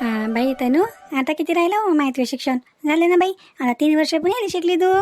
हां बाई तनू आता किती राहिलं हो माहिती शिक्षण? झालं ना बाई आता तीन वर्ष पुण्याला शिकली तू.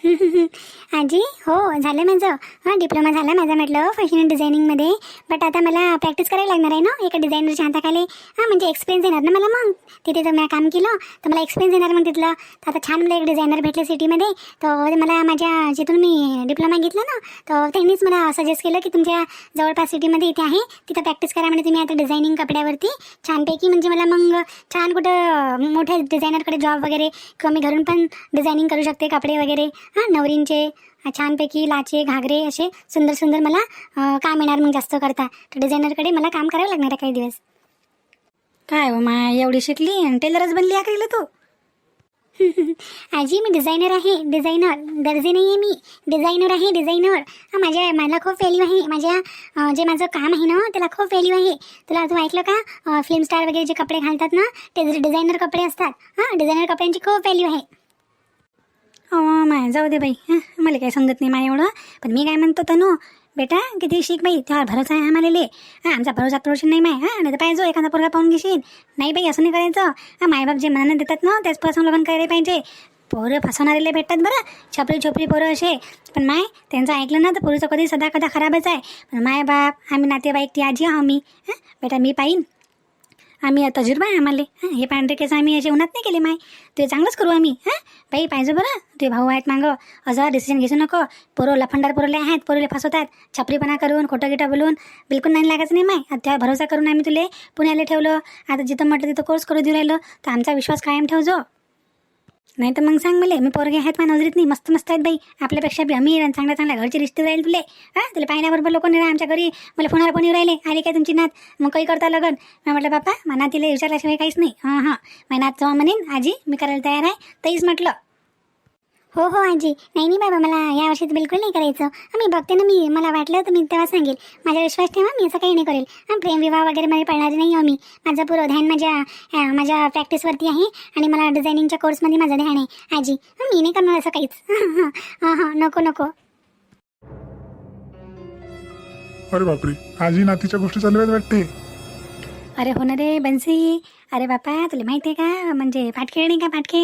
आजी हो झालं माझं. हां डिप्लोमा झाला माझा म्हटलं फॅशन डिझायनिंगमध्ये बट आता मला प्रॅक्टिस करायला लागणार आहे ना एका डिझायनरच्या हाताखाली. हां म्हणजे एक्सपिरियन्स येणार ना मला मग? तिथे जर मी काम केलं तर मला एक्सपिरियन्स येणार मग तिथलं. तर आता छान मला एक डिझायनर भेटले सिटीमध्ये तर मला माझ्या जिथून मी डिप्लोमा घेतला ना तर त्यांनीच मला सजेस्ट केलं की तुमच्या जवळपास सिटीमध्ये इथे आहे. तिथं प्रॅक्टिस करा म्हणजे तुम्ही आता डिझायनिंग कपड्यावरती. छानपैकी म्हणजे मला मग छान कुठं मोठ्या डिझायनरकडे जॉब वगैरे किंवा मी घरून पण डिझायनिंग करू शकते कपडे वगैरे. हां नवरींचे छानपैकी लाचे घागरे असे सुंदर सुंदर मला काम येणार मग जास्त करता. तर डिझायनरकडे मला काम करावं लागणार आहे काही दिवस. काय हो माय एवढी शिकली? आणि टेलरच बनली आखरीला तू? आजी मी डिझायनर आहे डिझायनर. दर्जी नाही आहे मी. डिझायनर आहे डिझायनर. हां माझ्या मला खूप व्हॅल्यू आहे. माझ्या अं, जे माझं काम आहे ना त्याला खूप व्हॅल्यू आहे. तुला तू ऐकलं का? फिल्म स्टार वगैरे जे कपडे घालतात ना ते डिझायनर कपडे असतात. हां डिझायनर कपड्यांची खूप व्हॅल्यू आहे. हो, माय जाऊ दे बाई. हां मला काही समजत नाही माय एवढं. पण मी काय म्हणतो तनू बेटा किती शिक बाई त्यावर भरोसा आहे आम्हाला ले हां आमचा भरोसा प्रोशन नाही माय हां नाही तर पाहिजे एखादा पोरगा पाहून घेशील. नाही बाई असं नाही करायचं. हां मायबाप जे मनानं देतात ना त्याच पासून लग्न करायला पाहिजे. पोरं फसवणारेले भेटतात बरं. छपरी छोपरी पोरं असे. पण माय त्यांचं ऐकलं ना तर पोरीचं कधी सदा कदा खराबच आहे. पण माय बाप आम्ही नातेवाईक ती आजी आहो मी. हां बेटा मी पाहीन. आम्ही आता तजुर्बा आहे आम्हाला. हां हे पांढरे केस आम्ही याचे उन्हात नाही केले माय. ते चांगलंच करू आम्ही. हां बाई पाहिजे बरं. ते भाऊ आहेत मागं. असं डिसिजन घेऊ नको. पोरं लफंडार पोरले आहेत पोरले फसवतात. छपरीपणा करून खोटं गिटं बोलून. बिलकुल नाही लागायचं नाही माय. त्या भरोसा करून आम्ही तुले पुण्याला ठेवलं. आता जिथं म्हटलं तिथं कोर्स करू देऊ राहिलो. तर आमचा विश्वास कायम ठेवजो. नाही तर मग सांग मला मी पोरगे आहेत माझ्या नजरेत नाही मस्त मस्त आहेत बाई. आपल्यापेक्षा बी अमीर आणि चांगल्या चांगल्या घरचे रिश्ते राहील तुले. हां तुला पाहिल्याबरोबर लोक नाही आमच्या घरी. मला फोनावर कोणी राहिले? आले काय तुमची नात? मग काही करता लगन. मी म्हटलं बापा मना तिला विचारल्याशिवाय काहीच नाही. हां हां. माझ्या नात जेव्हा म्हणेन आजी मी करायला तयार आहे. तेच म्हटलं. हो हो आजी. नाही नाही बाबा मला या वर्षी तर बिलकुल नाही करायचं. मी बघते ना मी मला वाटलं तर मी तेव्हा सांगेल. माझा विश्वास ठेवा मी असं काही नाही करेल. प्रेमविवाह वगैरे मध्ये पडणार नाही हो मी. माझं पुरं ध्यान माझ्या माझ्या प्रॅक्टिसवरती आहे आणि मला डिझायनिंगच्या कोर्समध्ये माझं ध्यान आहे. आजी मी नाही करणार असं काहीच. हां हां हां नको नको. अरे बापरे आजी नातीच्या गोष्टी चालू आहेत वाटते. अरे हो ना रे बन्सी अरे बापा तुला माहिती आहे का? म्हणजे पाटखेळ नाही का पाटखे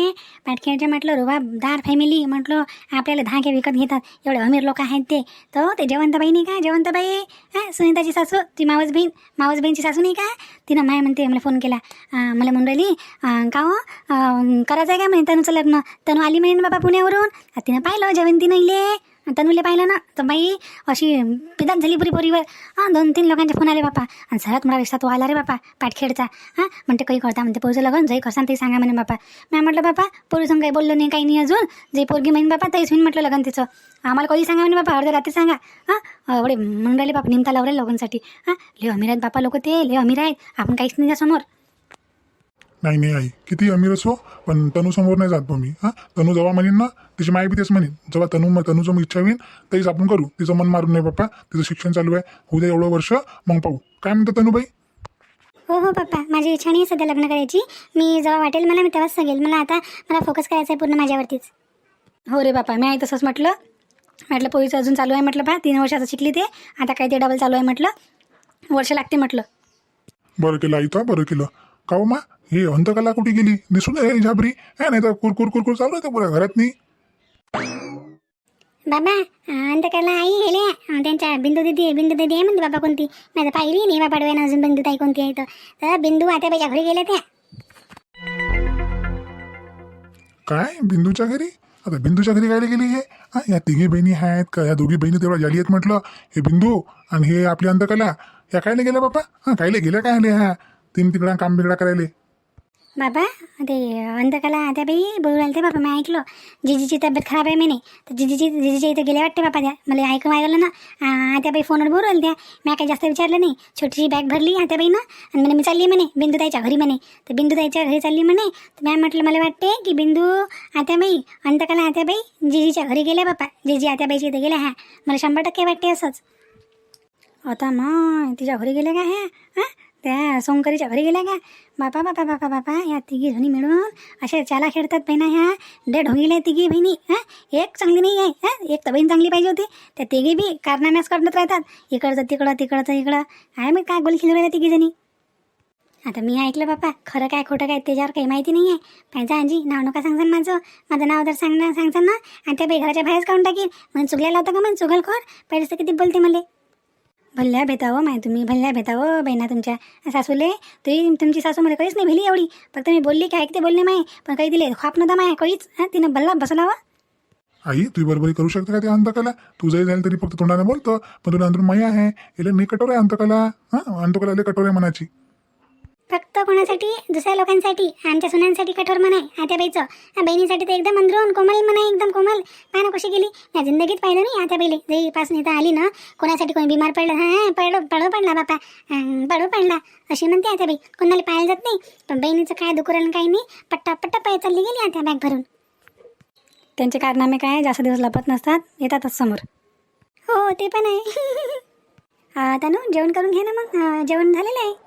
पाटखेळचे म्हटलं रुबाबदार फॅमिली म्हटलं आपल्याला धागे विकत घेतात. एवढे अमीर लोक आहेत ते. तर ते जवंतबाई नाही का? जवंतबाई? हां सुनीताची सासू ती मावस बहीण मावस बहीणची सासू नाही का? तिनं माय म्हणते मला फोन केला. मला मुंडली का हो? करायचं आहे का म्हणे तनूचं लग्न? तनू आली म्हणे ना बाबा पुण्यावरून? तिनं पाहिलं जवंती नाही ले तनुले पाहिलं ना तर बाई अशी पिदात झाली पुरी पोरीवर. हां दोन तीन लोकांचे फोन आले बापा. आणि सगळ्यात मला विश्वास तो आला रे बापा पाठखेडचा हां म्हणते काही करता? म्हणते पोरीचं लग्न जाई करसान ते सांगा म्हणे बापा. मी म्हटलं बापा पोरीसून काही बोललो नाही काही नाही अजून. जे पोरगी म्हणून बापा तेच होईन म्हटलं लग्न तिचं. आम्हाला कधी सांगा म्हणे बापा अर्ध्या रात्री सांगा. हां एवढे म्हणून राहिले बापा निमता लावले लोकांसाठी. हां ले अमीर आहेत बापा लोक ते ले अमीर आहेत. आपण काहीच नाही समोर. नाही नाही आई. किती अमीर असो पण तनू समोर नाही जात बा मी. हा? तनू जेव्हा म्हणेन ना तिची माय बी तेच म्हणेन. जेव्हा तनू म- तनूचं मग इच्छा होईन तरीच आपण करू. तिचं मन मारून नाही बाप्पा. तिचं शिक्षण चालू आहे. होऊ दे एवढं वर्ष मग पाहू. काय म्हणतो तनूबाई? हो हो पप्पा. माझी इच्छा नाही आहे सध्या लग्न करायची. मी जेव्हा वाटेल मला मी तेव्हाच सांगेल मला आता मला फोकस करायचा आहे पूर्ण माझ्यावरतीच. हो रे बापा मी आई तसंच म्हटलं. म्हटलं पोरीचं अजून चालू आहे म्हटलं बा तीन वर्षाचं शिकली ते. आता काय ते डबल चालू आहे म्हटलं. वर्ष लागते म्हटलं. बरं केलं आई तर बरं केलं. का हो मा? हे अंतकला कुठे गेली? दिसून नाही झाबरी. हा नाही तर कुरकुर कुरकुर चालू आहे पुऱ्या घरात नाही बाबा अंतकाला आई गेले त्यांच्या बिंदू दिदी आहे बिंदू दिदी आहे म्हणते बाबा कोणती. माझं पाहिली नाही बाबा पाडव्यानं अजून बिंदू ताई कोणती आहे तर. बिंदू आत्याबाईच्या घरी गेल्या त्या. काय? बिंदूच्या घरी? आता बिंदूच्या घरी काय गेली हे? हा या तिघी बहिणी आहेत का? या दोघी बहिणी तेवढ्या झाली आहेत म्हटलं. हे बिंदू आणि हे आपली अंतकला. या कायले गेल्या बापा हा कायले गेल्या काय आले ह्या तीन तिकडा काम बिगडा करायले. बाबा ते अंतकाला आत्याबाई बोलू राहिले बाबा मी ऐकलं. जिजीची तब्येत खराब आहे म्हणे. तर जिजीची जिजीच्या इथे गेल्या वाटते बापा त्या. मला ऐकून ऐकलं ना. अं, आत्याबाई फोनवर बोलू राहिले त्या मी काही जास्त विचारलं नाही. छोटीशी बॅग भरली आत्याबाईनं आणि म्हणे मी चालली म्हणे बिंदुताईच्या घरी म्हणे. तर बिंदुताईच्या घरी चालली म्हणे. तर मी म्हटलं मला वाटते की बिंदू आत्याबाई अंतकाला आत्याबाई जिजीच्या घरी गेल्या बापा जिजी आत्याबाईच्या इथे गेल्या शंभर टक्के आता मग तिच्या घरी गेल्या का हाँ त्या सोंकरीच्या घरी गेल्या का? बापा बापा बापा बापा या तिघी जणी मिळून अशा चाला खेळतात बहिणा ह्या. डे होऊन तिघी बहिणी हां? एक चांगली नाही आहे हां? एक तर बहीण चांगली पाहिजे होती. त्या तिघी बी कारनाम्याच करत राहतात. इकडचं तिकडं तिकडचं इकडं. आहे मग काय गोल खेळू तिघी जणी? आता मी ऐकलं बापा खरं काय खोटं काय त्याच्यावर काही माहिती नाही आहे. पाहिजे आजी नाव नका सांगसान माझं. माझं नाव जर सांगणार सांगसान ना आणि त्या बाई घराच्या बाहेरच काढून टाकी म्हणून चुकल्याला होतं का म्हणून चुगलखोर? पहिलेच तर किती बोलते मला. भल्ल्या भेटावं माय तुम्ही भल्ल्या भेटावं बहिणा तुमच्या. सासूले तरी तुमची सासू मला काहीच नाही भेली एवढी. फक्त मी बोलली काय ऐकते बोलले माय पण काही दिले. खाप नव्हता माय काहीच हां तिनं बल्ला बसलावा. आई तू बरोबरी करू शकते का ते अंतकला? तू जरी झालं तरी फक्त तोंडाने बोलतो पण तुला अंदरून माया आहे. याला नाही कटोर आहे अंतकला. हां अंतकला लय कटोर आहे मनाची. फक्त कोणासाठी? दुसऱ्या लोकांसाठी. आमच्या सुनांसाठी कठोर म्हणाय आत्याबाईचं आ, बहिणीसाठी तर एकदम अंदरून कोमल म्हणाय एकदम कोमल. ना कशी गेली? या जिंदगीत पाहिलं नाही आत्याबाईले जेपासून इथं आली ना कोणासाठी कोणी बिमार पडलं? हां पडलो पडो पडला बापा. पडो पडला अशी म्हणते आत्याबाई कोणाला पाहायला जात नाही. पण बहिणीचं काय दुकुरण काही नाही. पट्टा पट्टा पाय चालली गेली आत्या बॅग भरून त्यांचे कारनामे काय? जास्त दिवस लपत नसतात. येतातच समोर. हो ते पण आहे. तनू जेवण करून घे ना मग. जेवण झालेलं आहे.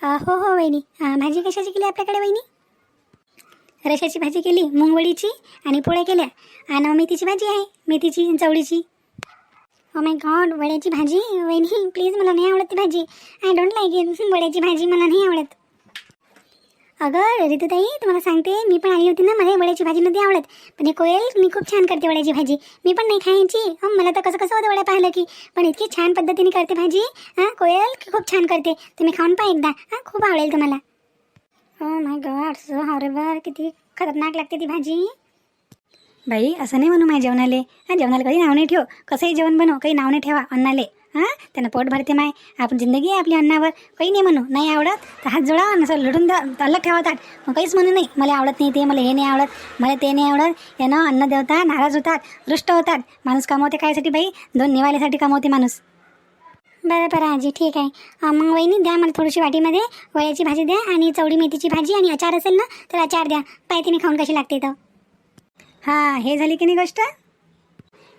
हो हो वहिनी. भाजी कशाची केली आपल्याकडे वहिनी? रशाची भाजी केली मुंगवळीची आणि पोळ्या केल्या. आणि मेथीची भाजी आहे मेथीची चवळीची. ओ माय गॉड वड्याची भाजी वहिनी प्लीज मला नाही आवडत ती भाजी. आय डोंट लाईक इट वड्याची भाजी मला नाही आवडत. अगं रितुताई तुम्हाला सांगते मी पण आली होती ना मला वड्याची भाजी नव्हती आवडत. पण हे कोयल मी खूप छान करते वड्याची भाजी. मी पण नाही खायची. मला तर कसं कसं होतं वड्या पाहिलं की. पण इतकी छान पद्धतीने करते भाजी. हां कोयल खूप छान करते. तुम्ही खाऊन पहा एकदा. हां खूप आवडेल तुम्हाला. हो माय गॉड सो किती खतरनाक लागते ती भाजी. बाई असं नाही म्हणू माझ्या जेवणाले. हां जेवणाला कधी नाव नाही ठेव. कसंही जेवण बनव काही नाव नाही ठेवा अन्नाले. हां? त्यांना पोट भरते माय. आपण जिंदगी आहे आपली अन्नावर. काही नाही म्हणू. नाही आवडत तर हात जोडा आणि असं लढून द्या. अलग ठेवा ताट. मग काहीच म्हणू नाही. मला आवडत नाही ते. मला हे नाही आवडत. मला ते नाही आवडत. यानं अन्न देवता नाराज होतात. रुष्ट होतात. माणूस कमावते कायसाठी बाई? दोन निवाल्यासाठी कमावते माणूस. बरं बरं आजी. ठीक आहे. मग वहिनी द्या मला थोडीशी वाटीमध्ये. वळ्याची भाजी द्या आणि चवळी मेथीची भाजी आणि अचार असेल ना तर अचार द्या. पाहिजे मी खाऊन कशी लागते तर हां हे झाली की नाही गोष्ट?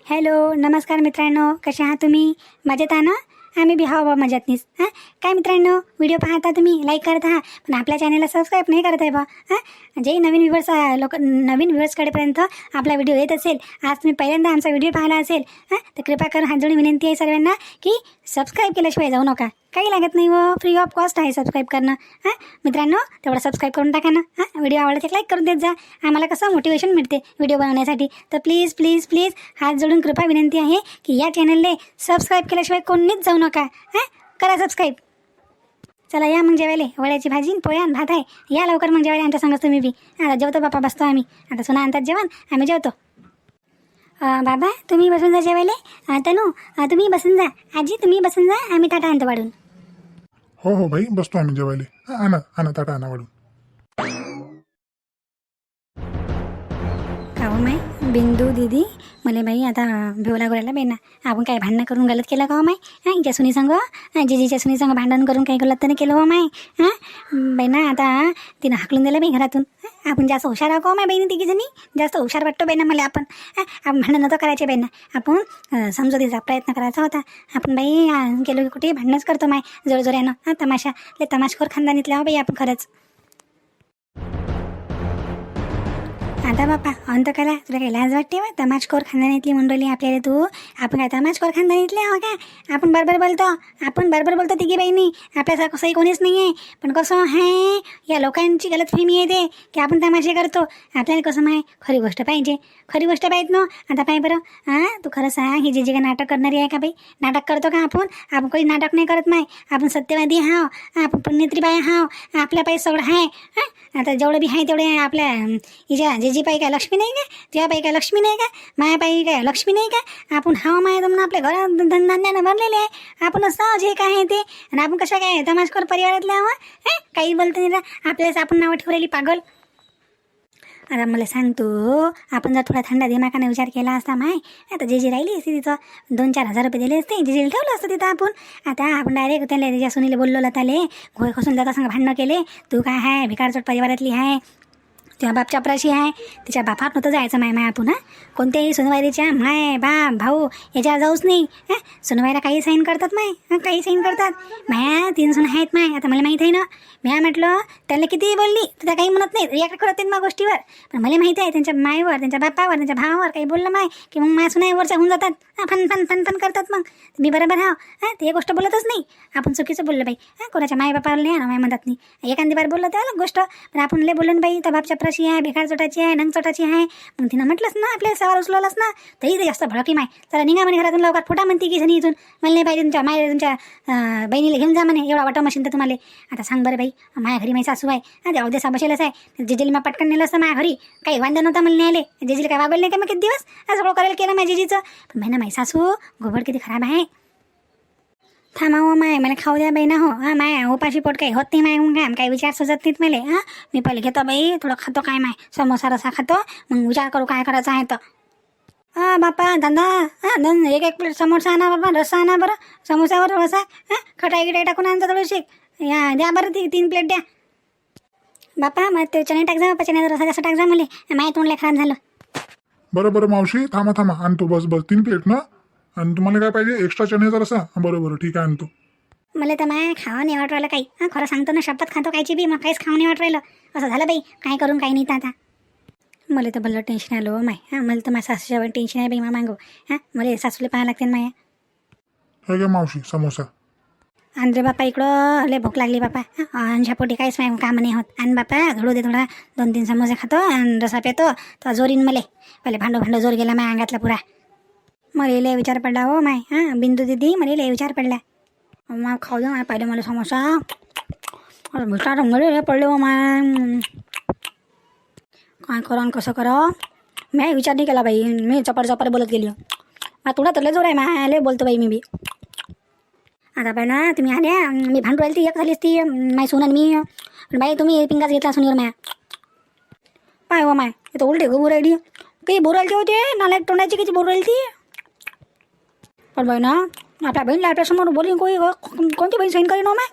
हॅलो नमस्कार मित्रांनो कसे आहात तुम्ही? मजेत आहा ना? आम्ही बी हवा मजातनीच हां? काय मित्रांनो व्हिडिओ पाहता तुम्ही? लाईक करत आहात पण आपल्या चॅनलला सबस्क्राईब नाही करत आहे बा हां? जे नवीन व्ह्युअर्स लोक नवीन व्ह्युअर्सकडेपर्यंत आपला व्हिडिओ येत असेल आज तुम्ही पहिल्यांदा आमचा व्हिडिओ पाहिला असेल हां? तर कृपा करून हात जोडून विनंती आहे सर्वांना की सबस्क्राईब केल्याशिवाय जाऊ नका. काही लागत नाही व फ्री ऑफ कॉस्ट आहे सबस्क्राईब करणं. हां? मित्रांनो तेवढं सबस्क्राईब करून टाका ना. हां? व्हिडिओ आवडला तर लाईक करून देत जा. आम्हाला कसं मोटिवेशन मिळते व्हिडिओ बनवण्यासाठी. तर प्लीज प्लीज प्लीज हात जोडून कृपा विनंती आहे की या चॅनलने सबस्क्राईब केल्याशिवाय कोणीच जाऊ नका. हां? करा सबस्क्राईब चला या मग जेवायला. वड्याची भाजी पोळ्या आणि भात आहे. या लवकर मग जेवायला आमच्या सांगतो तुम्ही बी. आता जेवतो बापा बसतो आम्ही. आता सुना आणतात जेवण आम्ही जेवतो. बाबा तुम्ही बसून जा जेवायला. तनू तुम्ही बसून जा. आजी तुम्ही बसून जा. आम्ही ताटा आणतो वाढून. हो हो भाई बसतो आम्ही जेवायला. आणा आणा ताटा आणा वाढून. काय माय बिंदू दीदी. मला बाई आता भेवला लागू राहिला बाई ना आपण काय भांडणं करून गलत केलं का हो माय? हां हिच्या सुनी संग? जिजीच्या सुनी संग भांडण करून काही गलत तर केलं हो माय? हां बाई ना आता तिनं हाकलून दिलं बाई घरातून. आपण जास्त हुशार आहो का हो माय बहिणी तिघी जणी जास्त हुशार वाटतो बाई ना मला आपण. आपण भांडण नव्हतं करायचे बाई ना आपण अं, समजुतीचा प्रयत्न करायचा होता. आपण बाई गेलो की कुठे? भांडणच करतो माय जोरजोऱ्यानं. हां तमाशा. ले तमाशखोर खानदानीतल्या हो बाई आपण खरंच. आता बापा अंतकाला तुला काही लाज वाटते वा? तमाशखोर खानदानीतली मंडळी आपल्याला तू? आपण काय तमाशखोर खानदानीतले हो का? आपण बरोबर बोलतो. आपण बरोबर बोलतो तिघी बाईनी आपल्यासारखं सही कोणीच नाही आहे पण कसं आहे या लोकांची गलत फेमी येते की आपण तमाशे करतो. आपल्याला कसं आहे खरी गोष्ट पाहिजे. खरी गोष्ट पाहिजे ना? आता पाय बरं. हां तू खरं सांग हे जे जे काय नाटक करणारी आहे का बाई? नाटक करतो का आपण? आपण काही नाटक नाही करत माय. आपण सत्यवादी हाव आपण पुण्यत्री बाय हाव आपल्या पायी सगळं आहे. हां आता जेवढं बी आहे तेवढे आपल्या हिच्या जे जी काय लक्ष्मी नाही का? तुझ्या पाई काय लक्ष्मी नाही का? माया पाई काय लक्ष्मी नाही का? आपण हाव माया म्हणून आपल्या घरात धनधान्यानं भरलेले आहे. आपण असं जे काय आहे ते. आणि आपण कशा काय तमाशकर परिवारातल्या हवा हे? काही बोलतो नाही रा. आपण नावं ठेवलेली पागल. आता मला सांगतो आपण जर थोडा थंडा दिमाकाने विचार केला असता माय आता जे जे राहिली असते तिथं दोन चार हजार रुपये दिले असते जे जे ठेवलं असतं तिथं आपण. आता आपण डायरेक्ट त्याला त्याच्या सुनीला बोललो लताले घोय खसून जाता सांग भांडणं केले. तू काय आहे भिकारचोट परिवारातली आहे त्या बाप चपराशी आहे. तिच्या बापात नव्हतं जायचं माय माय आपण कोणत्याही सुनवाईच्या माय बाप भाऊ याच्यावर जाऊच नाही हां? सुनवाईला काही साईन करतात माय? काही साईन करतात? माया तीन सुन आहेत माय आता मला माहीत आहे ना. म्या म्हटलं त्याला कितीही बोलली तर त्या काही म्हणत नाही रिॲक्ट करत नाही मग गोष्टीवर. पण मला माहीत आहे त्यांच्या माईवर त्यांच्या बापावर त्यांच्या भावावर काही बोललं माय की मग माझ्या सुनाईवरच्या होऊन जातात. हां फन फन फन फन करतात मग. मी बरोबर हाव हां? ते गोष्ट बोलतच नाही. आपण चुकीचं बोललं बाई हां? कोणाच्या माय बापावर नाही ना माय म्हणतात नाही. एखादी बार बोललं तर गोष्ट. पण आपण लय बोललं ना बाई तर बाप चपराशी आहे बेकार चोटाची आहे नंग चोटाची आहे. मग तिनं म्हटलंच ना आपल्याला सवाल उचलवलाच ना. तरी ते जास्त भडकी माय. चला निघा म्हणे घरातून लवकर. फुटा म्हणते की सनी इथून. मला नाही पाहिजे तुमच्या माय तुमच्या बहिणीला घेऊन जा म्हणे. एवढा वाटा मशीन तर तुम्हाला. आता सांग बरं बाई माझ्या घरी माझी सासू आहे. हा त्या अवद्या बसेलच आहे. जेजेली मग पटकन नेलं असतं माझ्या घरी. काही वांदा नव्हता मला न्यायले. जेजेली काय वागवलं नाही का मग किती दिवस? आज सगळं करायला केलं माझ्या जेजीचं. पण महिना माझी सासू गोबड किती खराब आहे. थांबा हो माय मला खाऊ द्या बाई ना हो. हा माय उपाशी पोट काही होत नाही माय मग काय विचार सुचत नाहीत मला हां. मी पहिले घेतो बाई थोडं खातो काय माय समोसा रसा खातो मग विचार करू काय करायचं आहे तर. हा बापा धंदा हां दोन एक एक प्लेट समोसा आणा बाबा रस्सा आणा बरं समोसावर रसा हां खटाई गिटाई टाकून आणता थोडीशी या द्या बरं ती तीन प्लेट द्या. बापा मग ते चणे टाक जा बापा चण्याचा रसा जास्त टाक जा मला माय तोंडला खराब झालं. बरं बरं मावशी थांबा थांबा आणतो बस बस तीन प्लेट ना? आणि तुम्हाला काय पाहिजे? एक्स्ट्रा चण्याचा रसा बरं बरं ठीक आहे आणतो. मला तर माय खावं नाही वाटत राहिलं काही. हां खरं सांगतो ना शपथ खातो कायची बी मग काहीच खावं नाही वाटत राहिलं. असं झालं बाई काय करून काही नाही तर आता. मला तर भलं टेन्शन आलं हो माय. हां मला तर माझ्या सासूच्यावर टेन्शन आहे बाई मा मागो. हां मला सासूला पाहायला लागते ना माया. हे घ्या मावशी समोसा. आणि रे बापा इकडं लय भूक लागली बापा. अंशा पोटी काहीच नाही काम नाही होत. आणि बापा घडू दे थोडा. दोन तीन समोसे खातो आणि रसा पेतो तर जोरीन मले. पहिले भांडो भांडो जोर गेला माय अंगातला पुरा. मला लय विचार पडला हो माय हां? बिंदू दिदी मला लय विचार पडला. मग खाऊ दे माय पाहिलं मला समोसा. अरे विचार पडले हो माय. काय करा आणि कसं करा? मी विचार नाही केला बाई मी चपर चपर बोलत गेली हो. मग तुला तर लय जोर आहे माय लय बोलतो बाई मी बी. आता बाई ना तुम्ही आल्या मी भांडू राहिली ती एक झालीच ती माय सोन मी. पण बाई तुम्ही पिंगाच घेतला सुनीवर माया. पाय हो माय इथं उलटे गो राहिली. काही बोर होते नालायक तोंडाची किती बोर राहिली ती? पण बाई ना आपल्या बहीणला आपल्यासमोर बोलीन कोणी कोणती बहीण सैन करीन मॅ माय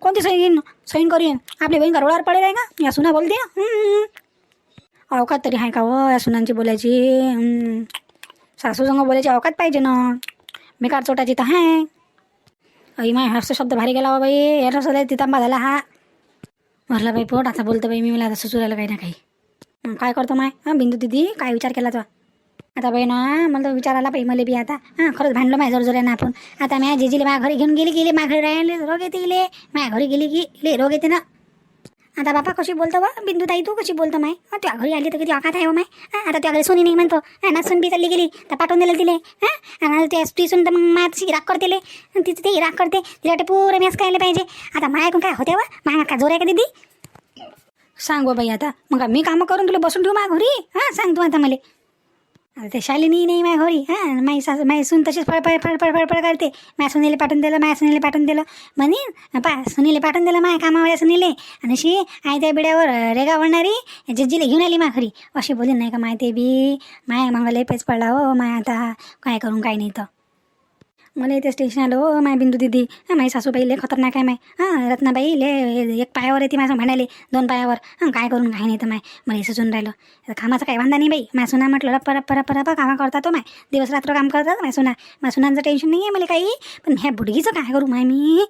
कोणती सैन सैन करीन आपली बहीण घरवळावर पडेल आहे का या सुना बोलते अवकात तरी आहे का व या सुनांची बोलायची हम्म. सासू संग बोलायची अवकात पाहिजे ना मेकार चोटाची तर आहे अई माय हस्त शब्द भारी गेला बा बाई याला सध्या तिथं झाला हा भरला बाई पोट आता बोलतो बाई मी मला आता सुचवायला काही ना काही काय करतो माय हां बिंदू दिदी काय विचार केला तो आता बाई ना मला तर विचारायला पाहिजे मला बी आता. हां खरंच भांडलो माझ्या जोरजोऱ्यानं आपण. आता माझ्या जेजीले माझ्या घरी घेऊन गेली गेली माझ्या घरी राहिले रोग येते इले. माझ्या घरी गेली की इले रोग येते ना. आता बापा कशी बोलतो बा? बिंदू ताई तू कशी बोलतो माय? हं, तुझ्या घरी आली तर किती औकात आहे हो माय? आता तुझ्या घरी सोनी नाही म्हणतो. हा ना सून बी चालली गेली तर पाठवून दिलं तिले. हां आणि त्या ती सून तर मग माया तशी राग करते ले. आणि तिचं ते राग करते. तिला वाटते पुरं मॅस करायला पाहिजे. आता माया काय होते वा माया का जोर आहे का दीदी? सांग बाई आता. मग मी कामं करून तुला बसून ठेवू माझ्या घरी? हां सांग तू आता मला. ते शालिनी नाही माय होरी हां? माई सासू माई सून तशीच फळफळ फळफळ फळफळ करते. माय सुनीले पाठवून दिलं माय सुनीले पाठवून दिलं. म्हणे पा सुनीले पाठवून दिलं माय कामावर सुनीले. आणि अशी आई त्या बिड्यावर रेगा वळणारी जज्जीला घेऊन आली माय खरी अशी बोलीन नाही का माय ते बी माय मग लय पेच पडला हो माय आता काय करून काय नाही तर. मला इथे स्टेशन आलं माय बिंदू दिदी हां माझी सासूबाई लय खतरनाक आहे माय हां रत्नाबाई ले एक पायावर येते माझं म्हणाले दोन पायावर हां काय करून काय नाही तर माय मला हे सुचून राहिलं कामाचा काही वांदा नाही बाई माय सुना म्हटलं रप्पा रप्पा रप्पा रप्पा कामा करता तो माय दिवस रात्र काम करतात माय सुना माय सुनांचं टेन्शन नाही आहे मला काही पण ह्या बुडगीचं काय करू माय मी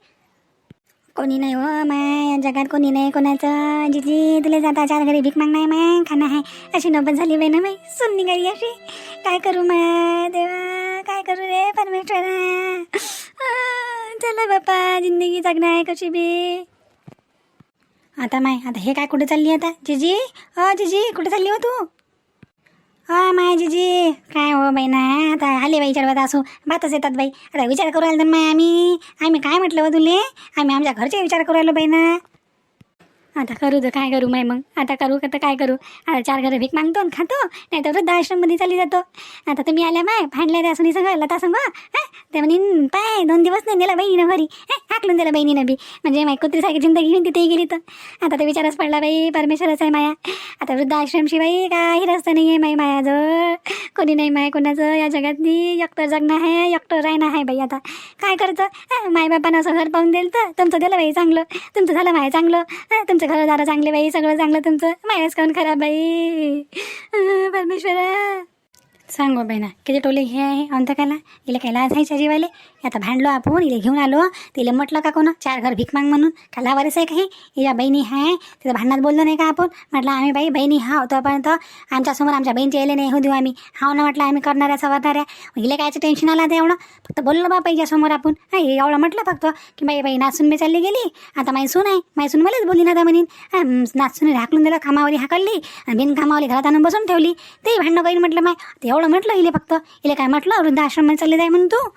कोणी नाही हो माय जगात कोणी नाही कोणाचं जिजी तुला जाता चार घरी भीक मागणार माय खाणं आहे अशी नोबत झाली बाई ना माय सुन निघाली अशी काय करू माय देवा काय करू रे? परमेश्वर चला बापा जिंदगी जगणं आहे कशी बी. आता माय आता हे काय कुठे चालली आता? जिजी? अ जिजी कुठे चालली हो तू? हा माय जिजी काय हो बाई ना आता आले बाई विचार असो. भातच येतात बाई. आता विचार करू आलो तर माय आम्ही. आम्ही काय म्हटलं हो तुले? आम्ही आमच्या घरचे विचार करू आलो बाई ना आता करू तर काय करू माय मग? आता करू का तर काय करू? आता चार घरं भीक मागतो आणि खातो नाही तर वृद्धाश्रममध्ये चालली जातो. आता तुम्ही आल्या माय भांडल्या त्या सुनी संग लता संग हा? ते म्हणे पाय दोन दिवस नाही दिला बहिणीनं घरी. हाकलून दिलं बहिणीनं बी. म्हणजे माय कुत्रीसारखी जिंदगी घेऊन तिथेही गेली तर. आता ते विचारच पडला बाई परमेश्वरच आहे माया. आता वृद्धाश्रमशिवाय काही रस्ता नाही आहे माई मायाजवळ. कोणी नाही माय कोणाचं. या जगातनी एकटं जगणं आहे एकटं राहणं आहे बाई आता. काय करतं मायबापानं असं घर पाहून दिलं तर तुमचं दिलं बाई चांगलं. तुमचं झालं माय चांगलं. तुमचं तुमचं घरदार चांगले बाई सगळं चांगलं तुमचं. मायाच काऊन खराब बाई. परमेश्वर परमेश्वरा. सांगो बहिणा किती टोले हे आहे अंतकाला इले काय लाज आहे जीवाले आता भांडलो आपण इले घेऊन आलो. तिला म्हटलं का कोण चार घर भीक माग म्हणून. का लावारच आहे का हे हिच्या बहिणी आहे तिथं भांडणात बोललो नाही का आपण? म्हटलं आम्ही बाई बहिणी हा तोपर्यंत आमच्यासमोर आमच्या बहिणीच्या यायला नाही होऊ देऊ आम्ही. हाव ना म्हटलं आम्ही करणाऱ्या सवरणाऱ्या. इले कायचं टेन्शन आलं आता एवढं? फक्त बोललो बा समोर आपण. हा हे एवढं म्हटलं फक्त. की बाई बाई नाचून मी चालली गेली. आता माई सून आहे. माई सून मलाच बोलली ना आता म्हणीन. हा, नाचून ढाकलून दिलं कामावरी हाकलली. आणि बिन कामावरी घरात आणून बसून ठेवली. तेही भांडणं करीन म्हटलं माय. ते एवढं म्हटलं हिले फक्त. इले काय म्हटलं? वृद्धाश्रममध्ये चालले जाय म्हणून तू.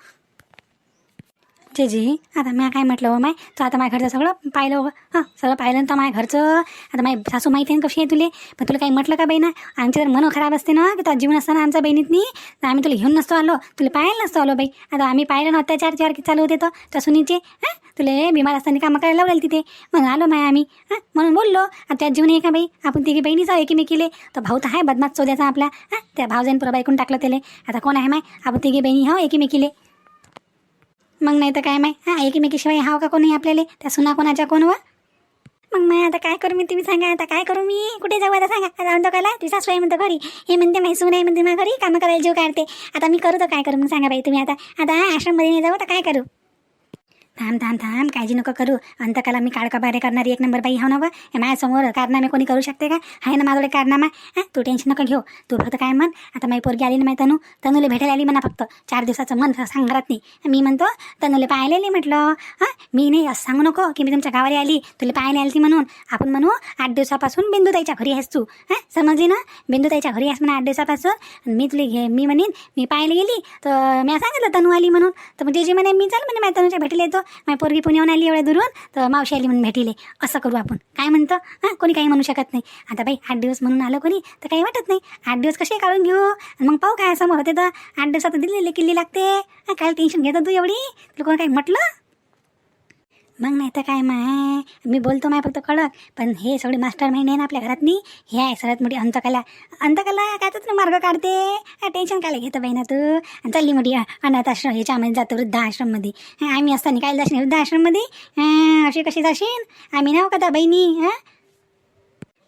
जे जी आता मी काय म्हटलं हो माय? तू आता माझ्या घरचं सगळं पाहिलं हो. हां सगळं पाहिलं तर माझ्या घरचं. आता माझी सासू माहिती आहे ना कशी आहे तुले? पण तुला काही म्हटलं का बहिणा आमची जर मन खराब असते ना की तो जीवन असताना आमच्या बहिणीतनी. तर आम्ही तुला घेऊन नसतो आलो. तुला पाहायला नसतो आलो बाई. आता आम्ही पाहिलं ना अत्याचार चार किती चालू होते तर त्या सुनीचे. हां तुले बिमार असताना कामं करायला लावलेलं तिथे. म्हणून आलो माय आम्ही. हां म्हणून बोललो आता त्यात जीवन आहे का बाई? आपण तिघी बहिणी जाऊ एकीमेकीले. तर भाऊ तर आहे बदमाश चोद्याचा आपला. हां त्या भाऊजाईन पुरा ऐकून टाकलं त्याले. आता कोण आहे माय? आपण तिघी बहिणी हो एकीमेकीले. मग नाही तर काय माय हा एकमेकीशिवाय हाव का कोणी आपल्याला? त्या सुना कोणाच्या कोण व मग माय आता काय करू मी? तुम्ही सांगा आता काय करू मी? कुठे जाऊ आता सांगा? आता म्हणतो कला तुझी सासू आहे म्हणतो घरी. हे म्हणते माहिती सून आहे म्हणते मग घरी. कामं करायला जीव काढते. आता मी करू तर काय करू? मग सांगा बाई तुम्ही आता. आता आश्रममध्ये नाही जाऊ तर काय करू? थांब थांब थांब काळजी नको करू. अंतकाला मी काळकाबारे करणारी एक नंबर बाई हो ना हे माझ्यासमोर कारनामे कोणी करू शकते का? आहे ना माझ्याकडे कारनामा? हां तू टेन्शन नको घेऊ. तू फक्त काय म्हण? आता माझी पोरगी आली ना माही तनू? तनूले भेटायला आली म्हणा फक्त. चार दिवसाचं मन सांगत नाही. मी म्हणतो तनूले पाहायला आली म्हटलं. हां मी नाही असं सांगू नको की मी तुमच्या गावाला आली. तुला पाहायला आली ती म्हणून. आपण म्हणू आठ दिवसापासून बिंदुताईच्या घरी आहेस तू. हां समजली ना? बिंदुताईच्या घरी आहेस म्हणा आठ दिवसापासून. मी तुला घे मी म्हणेन मी पाहायला गेली तर मी सांगितलं तनू आली म्हणून. तर मग जे म्हणे मी चाल म्हणे माझ्या तनूच्या भेटीला येतो. माझी पोरगी पुण्याहून आली एवढ्या दुरून तर मावशी आली म्हणून भेटीले. असं करू आपण. काय म्हणतं? हां कोणी काही म्हणू शकत नाही. आता बाई आठ दिवस म्हणून आलं कोणी तर काही वाटत नाही. आठ दिवस कसे काढून घेऊ? आणि मग पाहू काय समोर होते तर. आठ दिवसात दिल्ली किल्ली लागते. काय टेन्शन घेतात तू एवढी. तुला कोण काही म्हटलं? मग नाही तर काय माय मी बोलतो माय फक्त कडक पण हे सगळे मास्टर माहिती आहे ना आपल्या घरातनी हे आहे सर्वात मोठी अंतकला. अंतकला काय तर मार्ग काढते. टेन्शन काय घेतं बाई ना तू? आणि चालली मोठी अनाथ आश्रम ह्याच्यामध्ये जातो वृद्धाश्रममध्ये. आम्ही असताना काय जाशील वृद्धाश्रममध्ये? अशी कशी जाशील? आम्ही नाव का बहिणी हां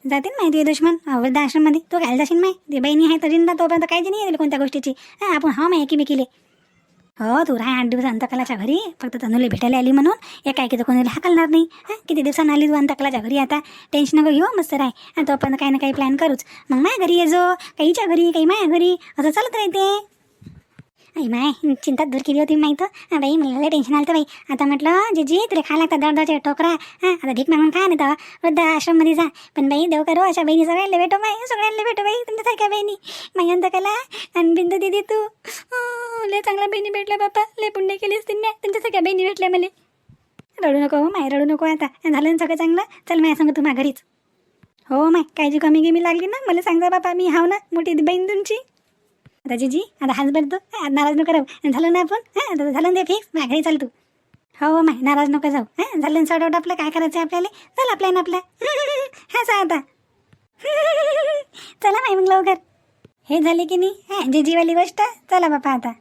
जाते ना माहिती आहे दुश्मन वृद्धाश्रममध्ये. तो घायला जाशील माय? ते बहिणी आहे तर जिंदा तोपर्यंत काळजी नाही कोणत्या गोष्टीची. आपण हा माय एकीमेकीले. हो तू राह आठ दिवस अंतकलाच्या घरी. फक्त तनुले भेटायला आली म्हणून. एका एकीचं कोणाला हाकलणार नाही. हां किती दिवसांनी आली तू अंतकलाच्या घरी आता? टेन्शन नको घेऊ मस्त राय. आणि आपण काही ना काही प्लॅन करूच. मग माझ्या घरी येजो काहीच्या घरी काही माझ्या घरी. असं चालत राहते. आई माय चिंता दूर केली होती माहीत. बाई मला टेन्शन आलं तर बाई. आता म्हटलं जे जी तुला खायला लागतं दरदरचे टोकरा हां आता भीक मागून खा नाही तर वृद्ध आश्रममध्ये जा. पण बाई देव करो अशा बहिणी सगळ्यांना भेटो बाई. सगळ्यांना भेटो बाई तुमच्यासारख्या बहिणी. माई अंतकला आणि बिंदू दिदी तू. लय चांगला बहिणी भेटला बाप्पा. लय पुण्य केलीस तिने सगळ्या बहिणी भेटल्या मला. रडू नको हो माय रडू नको आता. झालं ना सगळं चांगलं? चल माय सांगू तुम्हा घरीच. हो माय काळजी कमी गेमी लागली ना. मला सांगा बापा मी हाव ना मोठी बहीण तुमची आता जीजी आता हाच बरं तू. नाराज नको राहू. झालं ना आपण? हां आता झालं ना फिक्स माझ्या घरी चाल तू. हो हो माय नाराज नको जाऊ. हां झालं ना आउट आपलं. काय करायचं आहे आपल्याला? चल आपल्या ना आपल्या. हा सा आता. चला माय मग लवकर. हे झाले की नाही? हां जीजीवाली गोष्ट. चला बापा आता.